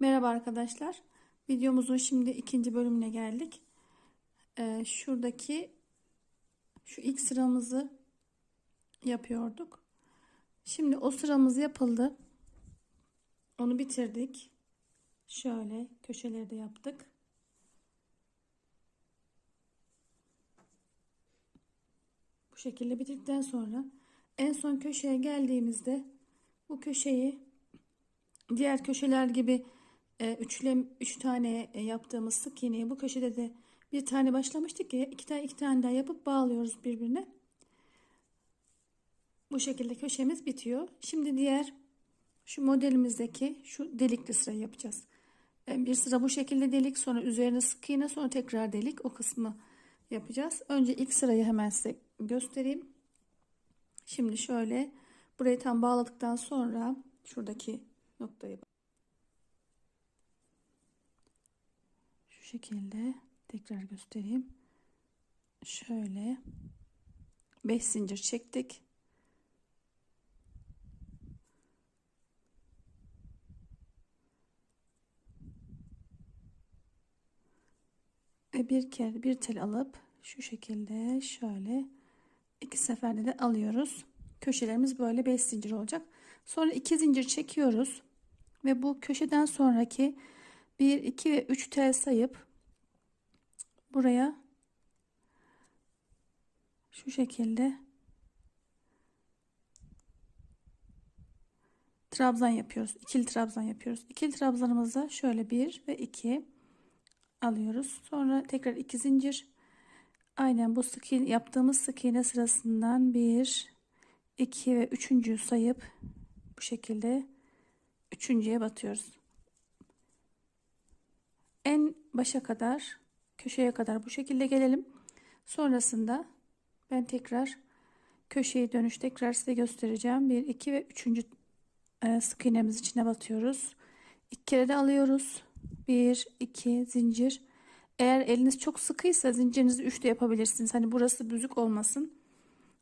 Merhaba arkadaşlar. Videomuzun şimdi ikinci bölümüne geldik. Ee, şuradaki şu ilk sıramızı yapıyorduk. Şimdi o sıramız yapıldı. Onu bitirdik. Şöyle köşeleri de yaptık. Bu şekilde bitirdikten sonra en son köşeye geldiğimizde bu köşeyi diğer köşeler gibi e, üçle üç tane e, yaptığımız sık iğneyi bu köşede de bir tane başlamıştık ya iki tane iki tane daha yapıp bağlıyoruz birbirine. Bu şekilde köşemiz bitiyor. Şimdi diğer şu modelimizdeki şu delikli sırayı yapacağız. E, bir sıra bu şekilde delik sonra üzerine sık iğne sonra tekrar delik o kısmı yapacağız. Önce ilk sırayı hemen size göstereyim. Şimdi şöyle burayı tam bağladıktan sonra şuradaki noktayı şekilde tekrar göstereyim. Şöyle 5 zincir çektik. Ve bir kere bir tel alıp şu şekilde şöyle iki seferde de alıyoruz. Köşelerimiz böyle 5 zincir olacak. Sonra 2 zincir çekiyoruz. Ve bu köşeden sonraki 1, 2 ve 3 tel sayıp buraya şu şekilde trabzan yapıyoruz. İkili trabzan yapıyoruz. İkili trabzanımızda şöyle 1 ve 2 alıyoruz. Sonra tekrar 2 zincir. Aynen bu sık iğne, yaptığımız sık iğne sırasından 1 2 ve 3. sayıp bu şekilde üçüncüye batıyoruz. En başa kadar köşeye kadar bu şekilde gelelim. Sonrasında ben tekrar köşeyi dönüş tekrar size göstereceğim. 1 2 ve 3. E, sık iğnemiz içine batıyoruz. İki kere de alıyoruz. 1 2 zincir. Eğer eliniz çok sıkıysa zincirinizi 3 de yapabilirsiniz. Hani burası büzük olmasın.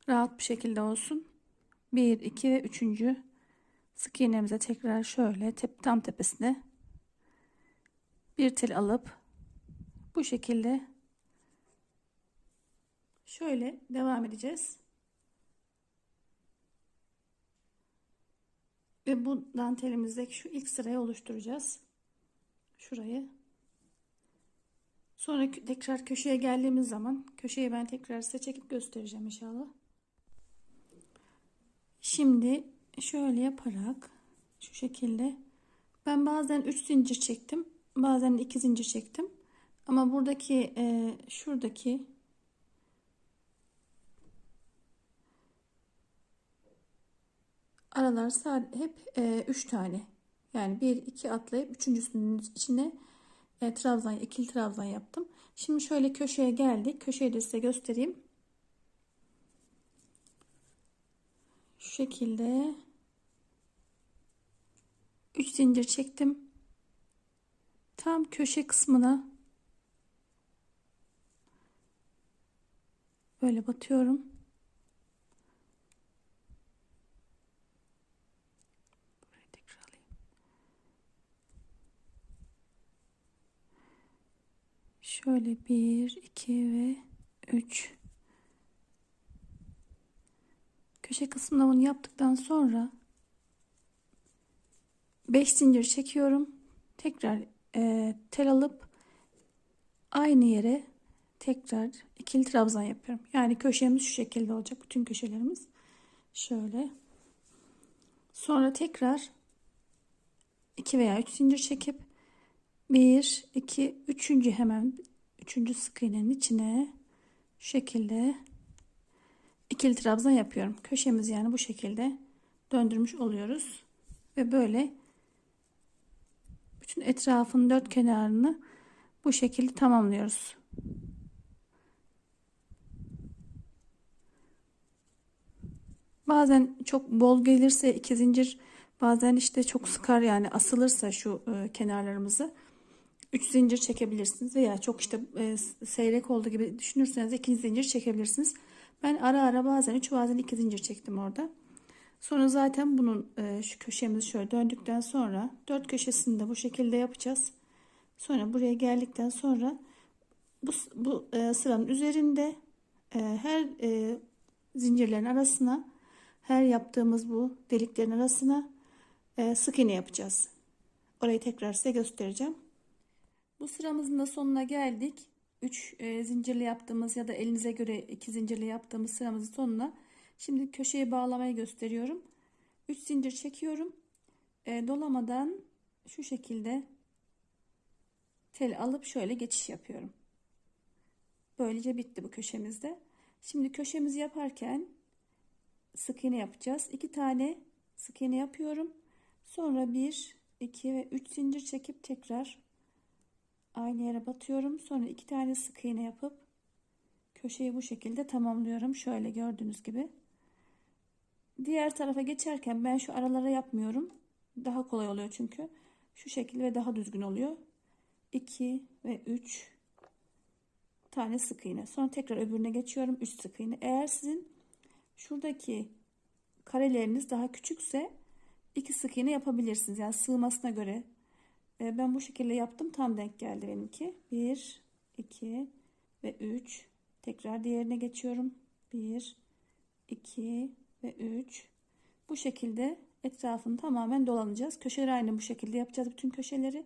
Rahat bir şekilde olsun. 1 2 ve 3. sık iğnemize tekrar şöyle tep tam tepesine bir tel alıp bu şekilde şöyle devam edeceğiz. Ve bu dantelimizdeki şu ilk sırayı oluşturacağız. Şurayı. Sonra tekrar köşeye geldiğimiz zaman köşeyi ben tekrar size çekip göstereceğim inşallah. Şimdi şöyle yaparak şu şekilde ben bazen 3 zincir çektim. Bazen 2 zincir çektim. Ama buradaki e, şuradaki aralar hep 3 e, tane. Yani 1 2 atlayıp üçüncüsünün içine e, trabzan ikili trabzan yaptım. Şimdi şöyle köşeye geldik. Köşeyi de size göstereyim. Şu şekilde 3 zincir çektim. Tam köşe kısmına böyle batıyorum. Şöyle 1 2 ve 3 köşe kısmına bunu yaptıktan sonra 5 zincir çekiyorum. Tekrar e, tel alıp aynı yere tekrar ikili trabzan yapıyorum. Yani köşemiz şu şekilde olacak. Bütün köşelerimiz şöyle. Sonra tekrar 2 veya 3 zincir çekip 1 2 3. hemen 3. sık iğnenin içine şu şekilde ikili trabzan yapıyorum. Köşemizi yani bu şekilde döndürmüş oluyoruz. Ve böyle bütün etrafın dört kenarını bu şekilde tamamlıyoruz. Bazen çok bol gelirse iki zincir bazen işte çok sıkar yani asılırsa şu e, kenarlarımızı 3 zincir çekebilirsiniz veya çok işte e, seyrek olduğu gibi düşünürseniz 2 zincir çekebilirsiniz. Ben ara ara bazen 3 bazen 2 zincir çektim orada. Sonra zaten bunun e, şu köşemizi şöyle döndükten sonra dört köşesini de bu şekilde yapacağız. Sonra buraya geldikten sonra bu, bu e, sıranın üzerinde e, her e, zincirlerin arasına her yaptığımız bu deliklerin arasına e, sık iğne yapacağız. Orayı tekrar size göstereceğim. Bu sıramızın da sonuna geldik. 3 e, zincirli yaptığımız ya da elinize göre 2 zincirli yaptığımız sıramızın sonuna. Şimdi köşeye bağlamayı gösteriyorum. 3 zincir çekiyorum. E, dolamadan şu şekilde tel alıp şöyle geçiş yapıyorum. Böylece bitti bu köşemizde. Şimdi köşemizi yaparken sık iğne yapacağız. 2 tane sık iğne yapıyorum. Sonra 1, 2 ve 3 zincir çekip tekrar aynı yere batıyorum. Sonra 2 tane sık iğne yapıp köşeyi bu şekilde tamamlıyorum. Şöyle gördüğünüz gibi. Diğer tarafa geçerken ben şu aralara yapmıyorum. Daha kolay oluyor çünkü. Şu şekilde ve daha düzgün oluyor. 2 ve 3 tane sık iğne. Sonra tekrar öbürüne geçiyorum. 3 sık iğne. Eğer sizin şuradaki kareleriniz daha küçükse 2 sık iğne yapabilirsiniz. Yani sığmasına göre. Ee, ben bu şekilde yaptım. Tam denk geldi benimki. 1, 2 ve 3. Tekrar diğerine geçiyorum. 1, 2 ve 3. Bu şekilde etrafını tamamen dolanacağız. Köşeleri aynı bu şekilde yapacağız bütün köşeleri.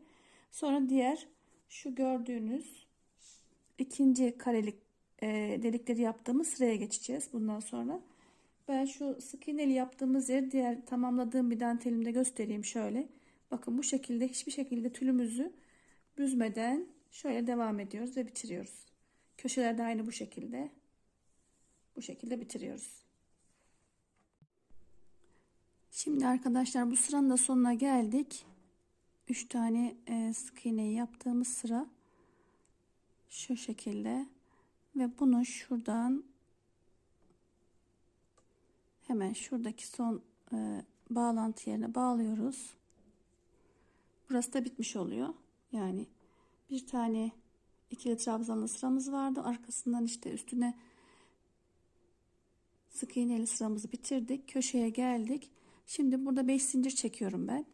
Sonra diğer şu gördüğünüz ikinci karelik e, delikleri yaptığımız sıraya geçeceğiz bundan sonra. Ben şu sık yaptığımız yer diğer tamamladığım bir dantelimde göstereyim şöyle. Bakın bu şekilde hiçbir şekilde tülümüzü büzmeden şöyle devam ediyoruz ve bitiriyoruz. Köşelerde aynı bu şekilde. Bu şekilde bitiriyoruz. Şimdi arkadaşlar bu sıranın da sonuna geldik. 3 tane e, sık iğneyi yaptığımız sıra şu şekilde ve bunu şuradan hemen şuradaki son e, bağlantı yerine bağlıyoruz. Burası da bitmiş oluyor. Yani bir tane ikili trabzanlı sıramız vardı. Arkasından işte üstüne sık iğneli sıramızı bitirdik. Köşeye geldik. Şimdi burada 5 zincir çekiyorum ben.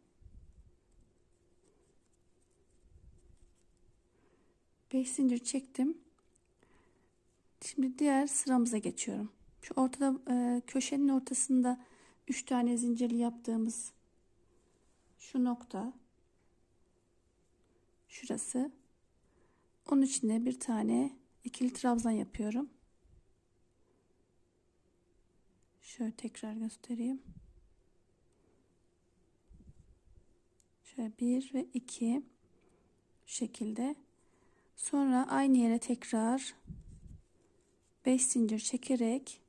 5 zincir çektim. Şimdi diğer sıramıza geçiyorum. Şu ortada e, köşenin ortasında 3 tane zincirli yaptığımız şu nokta şurası. Onun içine bir tane ikili trabzan yapıyorum. Şöyle tekrar göstereyim. Şöyle bir ve iki şekilde. Sonra aynı yere tekrar 5 zincir çekerek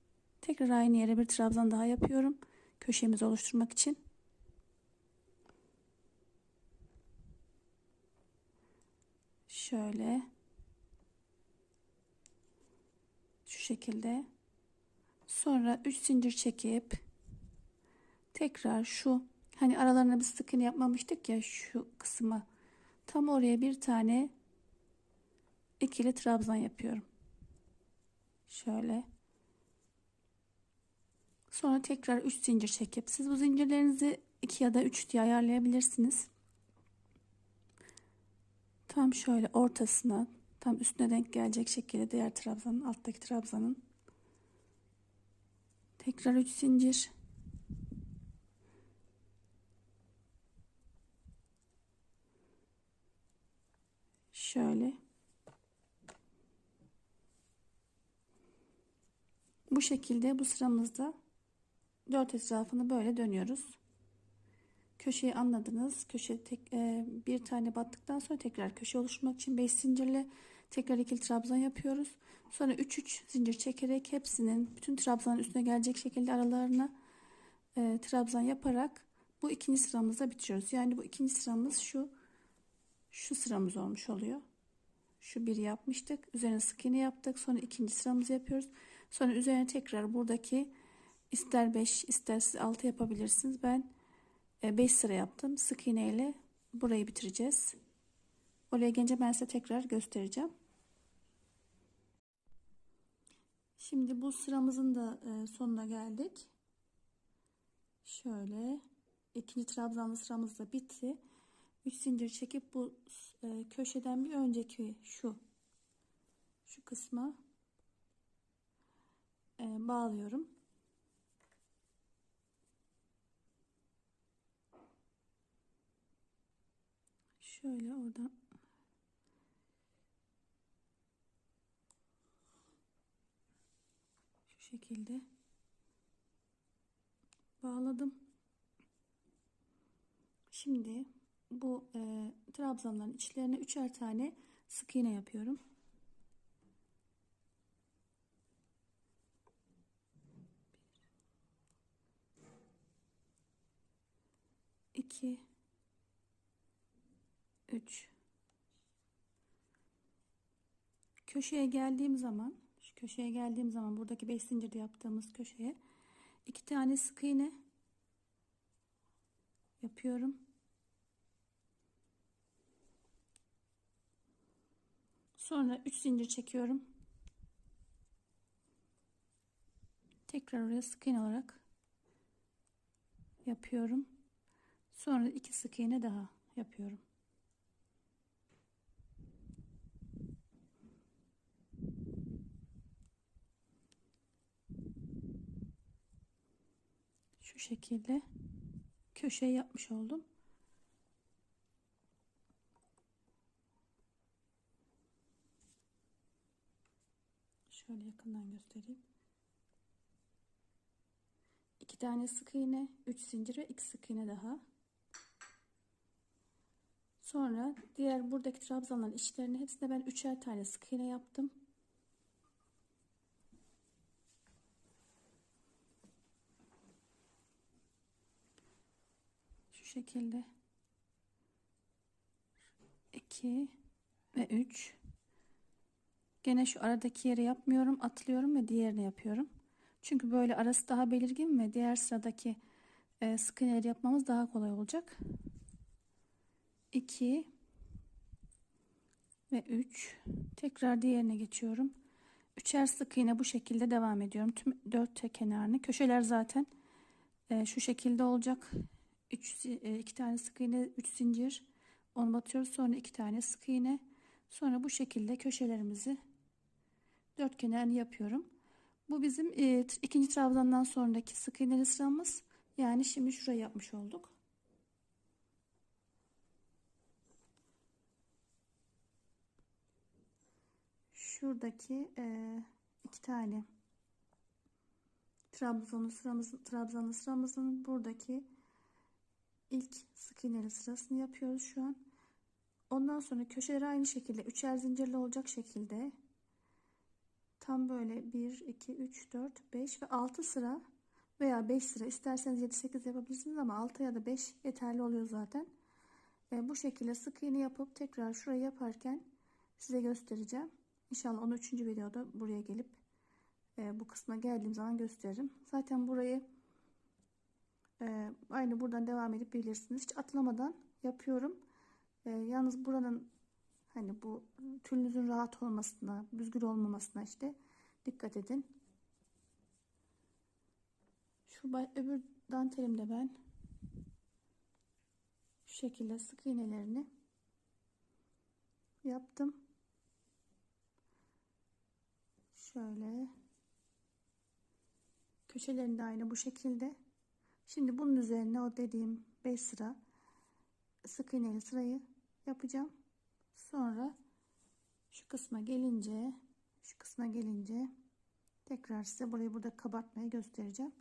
tekrar aynı yere bir trabzan daha yapıyorum. Köşemizi oluşturmak için. Şöyle şu şekilde sonra 3 zincir çekip tekrar şu hani aralarına bir sık iğne yapmamıştık ya şu kısma tam oraya bir tane ikili trabzan yapıyorum. Şöyle. Sonra tekrar 3 zincir çekip siz bu zincirlerinizi 2 ya da 3 diye ayarlayabilirsiniz. Tam şöyle ortasına tam üstüne denk gelecek şekilde diğer trabzanın alttaki trabzanın tekrar 3 zincir şöyle. Bu şekilde bu sıramızda dört etrafını böyle dönüyoruz. Köşeyi anladınız. Köşe tek, e, bir tane battıktan sonra tekrar köşe oluşturmak için 5 zincirle tekrar ikili trabzan yapıyoruz. Sonra 3 3 zincir çekerek hepsinin bütün trabzanın üstüne gelecek şekilde aralarına e, trabzan yaparak bu ikinci sıramızda bitiriyoruz. Yani bu ikinci sıramız şu şu sıramız olmuş oluyor şu bir yapmıştık üzerine sık iğne yaptık sonra ikinci sıramızı yapıyoruz sonra üzerine tekrar buradaki ister 5 ister siz 6 yapabilirsiniz ben 5 sıra yaptım. Sık iğne ile burayı bitireceğiz. Oraya gelince ben size tekrar göstereceğim. Şimdi bu sıramızın da sonuna geldik. Şöyle ikinci trabzanlı sıramız da bitti. 3 zincir çekip bu e, köşeden bir önceki şu şu kısma e, bağlıyorum. Şöyle oradan şu şekilde bağladım. Şimdi bu e, trabzanların içlerine üçer tane sık iğne yapıyorum. Bir, iki, üç. Köşeye geldiğim zaman, şu köşeye geldiğim zaman buradaki 5 zincirde yaptığımız köşeye iki tane sık iğne yapıyorum. Sonra 3 zincir çekiyorum. Tekrar oraya sık iğne olarak yapıyorum. Sonra iki sık iğne daha yapıyorum. Şu şekilde köşeyi yapmış oldum. Şöyle yakından göstereyim. İki tane sık iğne, üç zincir ve iki sık iğne daha. Sonra diğer buradaki trabzanların içlerine hepsine ben üçer tane sık iğne yaptım. Şu şekilde. 2 ve 3 Gene şu aradaki yeri yapmıyorum. Atlıyorum ve diğerini yapıyorum. Çünkü böyle arası daha belirgin ve diğer sıradaki e, sık iğneleri yapmamız daha kolay olacak. 2 ve 3 tekrar diğerine geçiyorum. Üçer sık iğne bu şekilde devam ediyorum. Tüm dört kenarını. Köşeler zaten e, şu şekilde olacak. 3 e, tane sık iğne, 3 zincir. Onu batıyoruz. Sonra iki tane sık iğne. Sonra bu şekilde köşelerimizi dört kenarını yapıyorum. Bu bizim e, ikinci trabzandan sonraki sık iğneli sıramız. Yani şimdi şurayı yapmış olduk. Şuradaki e, iki tane trabzanlı sıramızın trabzanlı sıramızın buradaki ilk sık iğneli sırasını yapıyoruz şu an. Ondan sonra köşeleri aynı şekilde üçer zincirli olacak şekilde tam böyle 1 2 3 4 5 ve 6 sıra veya 5 sıra isterseniz 7 8 yapabilirsiniz ama 6 ya da 5 yeterli oluyor zaten. E, bu şekilde sık iğne yapıp tekrar şurayı yaparken size göstereceğim. İnşallah 13. videoda buraya gelip e, bu kısma geldiğim zaman gösteririm. Zaten burayı e, aynı buradan devam edip bilirsiniz. Hiç atlamadan yapıyorum. E, yalnız buranın hani bu tülünüzün rahat olmasına, büzgül olmamasına işte dikkat edin. Şu öbür dantelimde ben şu şekilde sık iğnelerini yaptım. Şöyle köşelerinde aynı bu şekilde. Şimdi bunun üzerine o dediğim 5 sıra sık iğneli sırayı yapacağım. Sonra şu kısma gelince şu kısma gelince tekrar size burayı burada kabartmayı göstereceğim.